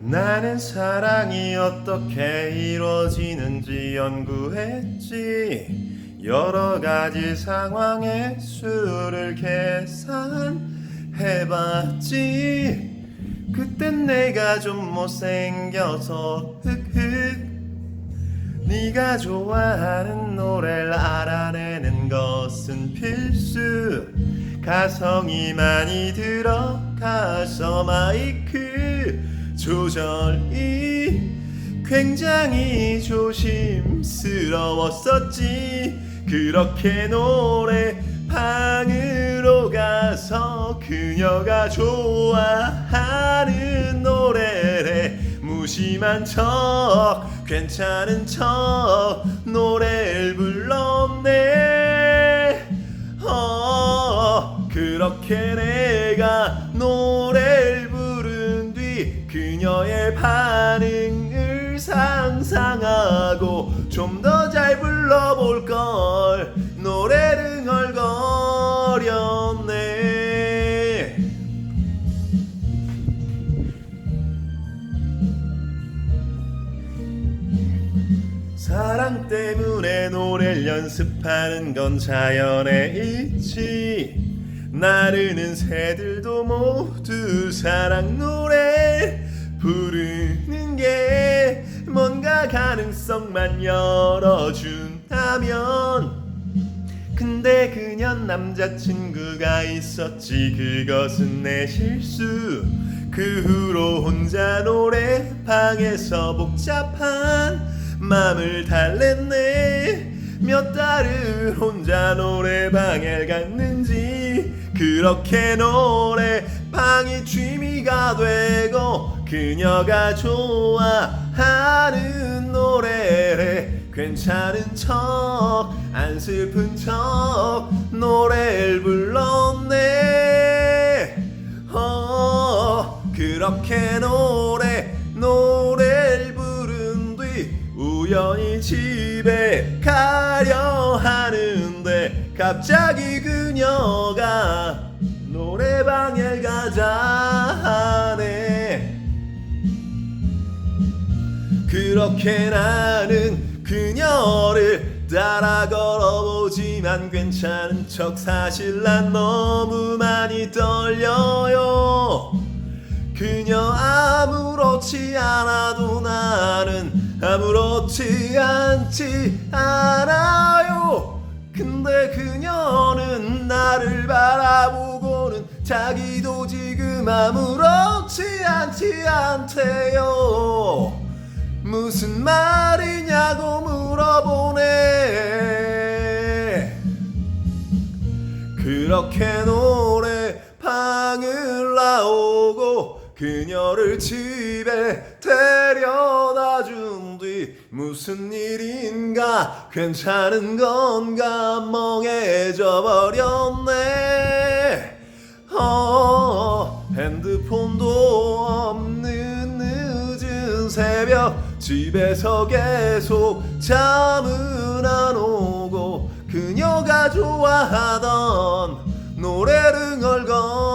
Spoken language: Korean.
나는 사랑이 어떻게 이루어지는지 연구했지. 여러 가지 상황의 수를 계산해봤지. 그땐 내가 좀 못생겨서 흑흑. 네가 좋아하는 노래를 알아내는 것은 필수. 가성이 많이 들어가서 마이크 조절이 굉장히 조심스러웠었지. 그렇게 노래 방으로 가서 그녀가 좋아하는 노래래 무심한 척 괜찮은 척 노래를 불렀네. 어 그렇게 내가 노 반응을 상상하고 좀 더 잘 불러볼 걸. 노래를 헐거렸네. 사랑 때문에 노래를 연습하는 건 자연의 이치. 나르는 새들도 모두 사랑 노래 부르는 게 뭔가 가능성만 열어준다면. 근데 그년 남자친구가 있었지. 그것은 내 실수. 그 후로 혼자 노래방에서 복잡한 맘을 달랬네. 몇 달을 혼자 노래방에 갔는지. 그렇게 노래방이 취미가 되고 그녀가 좋아하는 노래래 괜찮은 척 안 슬픈 척 노래를 불렀네. 어 그렇게 노래 노래를 부른 뒤 우연히 집에 가려 하는데 갑자기 그녀가 노래방에 가자 그렇게 나는 그녀를 따라 걸어보지만 괜찮은 척 사실 난 너무 많이 떨려요. 그녀 아무렇지 않아도 나는 아무렇지 않지 않아요. 근데 그녀는 나를 바라보고는 자기도 지금 아무렇지 않지 않대요 무슨 말이냐고 물어보네. 그렇게 노래 방을 나오고 그녀를 집에 데려다 준 뒤 무슨 일인가 괜찮은 건가 멍해져 버렸네. 어, 핸드폰도 없는 늦은 새벽 집에서 계속 잠은 안 오고 그녀가 좋아하던 노래를 걸건